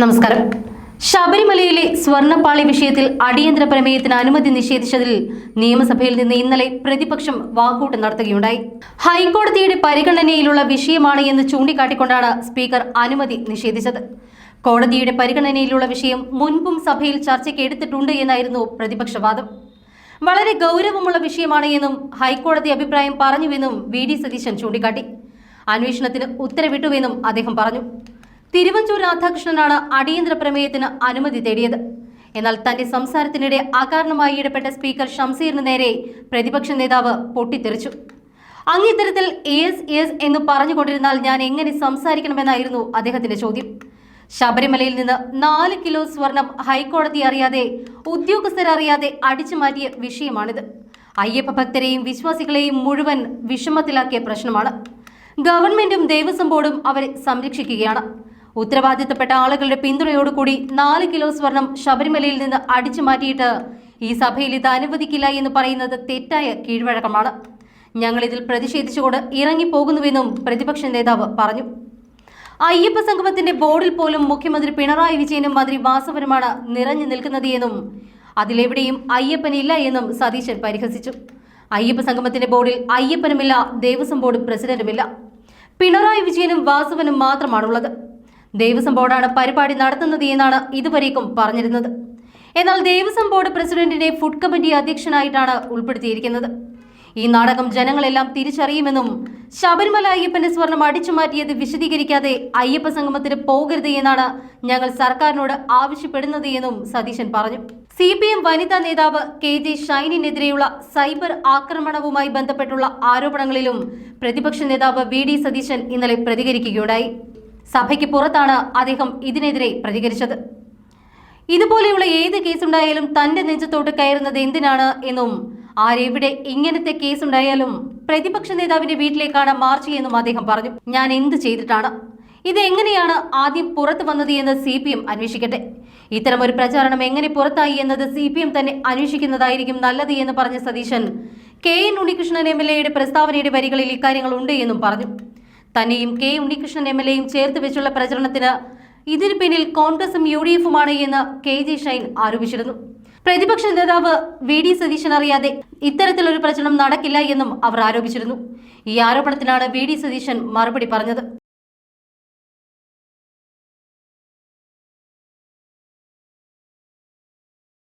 നമസ്കാരം. ശബരിമലയിലെ സ്വർണപ്പാളി വിഷയത്തിൽ അടിയന്തര പ്രമേയത്തിന് അനുമതി നിഷേധിച്ചതിൽ നിയമസഭയിൽ നിന്ന് ഇന്നലെ പ്രതിപക്ഷം വാക്കൌട്ട് നടത്തുകയുണ്ടായി. ഹൈക്കോടതിയുടെ പരിഗണനയിലുള്ള വിഷയമാണ് എന്ന് ചൂണ്ടിക്കാട്ടിക്കൊണ്ടാണ് സ്പീക്കർ അനുമതി നിഷേധിച്ചത്. കോടതിയുടെ പരിഗണനയിലുള്ള വിഷയം മുൻപും സഭയിൽ ചർച്ചയ്ക്ക് എടുത്തിട്ടുണ്ട് എന്നായിരുന്നു പ്രതിപക്ഷവാദം. വളരെ ഗൗരവമുള്ള വിഷയമാണ് എന്നും ഹൈക്കോടതി അഭിപ്രായം പറഞ്ഞുവെന്നും വി ഡി സതീശൻ ചൂണ്ടിക്കാട്ടി. അന്വേഷണത്തിന് ഉത്തരവിട്ടുവെന്നും അദ്ദേഹം പറഞ്ഞു. തിരുവഞ്ചൂർ രാധാകൃഷ്ണനാണ് അടിയന്തര പ്രമേയത്തിന് അനുമതി തേടിയത്. എന്നാൽ തന്റെ സംസാരത്തിനിടെ അകാരണമായി ഇടപെട്ട സ്പീക്കർ ഷംസീറിന് നേരെ പ്രതിപക്ഷ നേതാവ് പൊട്ടിത്തെറിച്ചു. അങ്ങിത്തരത്തിൽ എസ് എസ് എന്ന് പറഞ്ഞുകൊണ്ടിരുന്നാൽ ഞാൻ എങ്ങനെ സംസാരിക്കണമെന്നായിരുന്നു അദ്ദേഹത്തിന്റെ ചോദ്യം. ശബരിമലയിൽ നിന്ന് നാല് കിലോ സ്വർണം ഹൈക്കോടതി അറിയാതെ ഉദ്യോഗസ്ഥരറിയാതെ അടിച്ചു മാറ്റിയ വിഷയമാണിത്. അയ്യപ്പ ഭക്തരെയും വിശ്വാസികളെയും മുഴുവൻ വിഷമത്തിലാക്കിയ പ്രശ്നമാണ്. ഗവൺമെന്റും ദേവസ്വം ബോർഡും അവരെ സംരക്ഷിക്കുകയാണ്. ഉത്തരവാദിത്തപ്പെട്ട ആളുകളുടെ പിന്തുണയോടുകൂടി നാല് കിലോ സ്വർണം ശബരിമലയിൽ നിന്ന് അടിച്ചു മാറ്റിയിട്ട് ഈ സഭയിൽ ഇത് അനുവദിക്കില്ല എന്ന് പറയുന്നത് തെറ്റായ കീഴ്വഴക്കമാണ്. ഞങ്ങൾ ഇതിൽ പ്രതിഷേധിച്ചുകൊണ്ട് ഇറങ്ങിപ്പോകുന്നുവെന്നും പ്രതിപക്ഷ നേതാവ് പറഞ്ഞു. അയ്യപ്പ സംഗമത്തിന്റെ ബോർഡിൽ പോലും മുഖ്യമന്ത്രി പിണറായി വിജയനും മന്ത്രി വാസവനുമാണ് നിറഞ്ഞു നിൽക്കുന്നത് എന്നും അതിലെവിടെയും അയ്യപ്പനില്ല എന്നും സതീശൻ പരിഹസിച്ചു. അയ്യപ്പ സംഗമത്തിന്റെ ബോർഡിൽ അയ്യപ്പനുമില്ല ദേവസ്വം ബോർഡ് പ്രസിഡന്റുമില്ല. പിണറായി വിജയനും വാസവനും മാത്രമാണുള്ളത്. ദേവസ്വം ബോർഡാണ് പരിപാടി നടത്തുന്നത് എന്നാണ് ഇതുവരേക്കും പറഞ്ഞിരുന്നത്. എന്നാൽ ദേവസ്വം ബോർഡ് പ്രസിഡന്റിനെ ഫുഡ് കമ്മിറ്റി അധ്യക്ഷനായിട്ടാണ് ഉൾപ്പെടുത്തിയിരിക്കുന്നത്. ഈ നാടകം ജനങ്ങളെല്ലാം തിരിച്ചറിയുമെന്നും ശബരിമല അയ്യപ്പന്റെ സ്വർണം അടിച്ചുമാറ്റിയത് വിശദീകരിക്കാതെ അയ്യപ്പ സംഗമത്തിന് പോകരുത് എന്നാണ് ഞങ്ങൾ സർക്കാരിനോട് ആവശ്യപ്പെടുന്നത് എന്നും സതീശൻ പറഞ്ഞു. സി പി എം വനിതാ നേതാവ് കെ ജെ ഷൈനിനെതിരെയുള്ള സൈബർ ആക്രമണവുമായി ബന്ധപ്പെട്ടുള്ള ആരോപണങ്ങളിലും പ്രതിപക്ഷ നേതാവ് വി ഡി സതീശൻ ഇന്നലെ പ്രതികരിക്കുകയുണ്ടായി. സഭയ്ക്ക് പുറത്താണ് അദ്ദേഹം ഇതിനെതിരെ പ്രതികരിച്ചത്. ഇതുപോലെയുള്ള ഏത് കേസുണ്ടായാലും തന്റെ നെഞ്ചത്തോട്ട് കയറുന്നത് എന്തിനാണ് എന്നും ആരെവിടെ ഇങ്ങനത്തെ കേസുണ്ടായാലും പ്രതിപക്ഷ നേതാവിന്റെ വീട്ടിലേക്കാണ് മാർച്ച് എന്നും അദ്ദേഹം പറഞ്ഞു. ഞാൻ എന്ത് ചെയ്തിട്ടാണ്? ഇത് എങ്ങനെയാണ് ആദ്യം പുറത്തു വന്നത് എന്ന് സി പി എം അന്വേഷിക്കട്ടെ? ഇത്തരമൊരു പ്രചാരണം എങ്ങനെ പുറത്തായി എന്നത് സി പി എം തന്നെ അന്വേഷിക്കുന്നതായിരിക്കും നല്ലത് എന്ന് പറഞ്ഞ Satheesan K N Unnikrishnan M L എയുടെ പ്രസ്താവനയുടെ വരികളിൽ ഇക്കാര്യങ്ങൾ ഉണ്ട് എന്നും പറഞ്ഞു. തന്നെയും കെ ഉണ്ണികൃഷ്ണൻ എം എൽ എയും ചേർത്ത് വെച്ചുള്ള പ്രചരണത്തിന് ഇതിന് പിന്നിൽ കോൺഗ്രസും യു ഡി എഫുമാണ് എന്ന് കെ ജെ ഷൈൻ ആരോപിച്ചിരുന്നു. പ്രതിപക്ഷ നേതാവ് വി ഡി സതീശൻ അറിയാതെ ഇത്തരത്തിലൊരു പ്രചരണം നടക്കില്ല എന്നും അവർ ആരോപിച്ചിരുന്നു. ഈ ആരോപണത്തിനാണ് വി ഡി സതീശൻ മറുപടി പറഞ്ഞത്.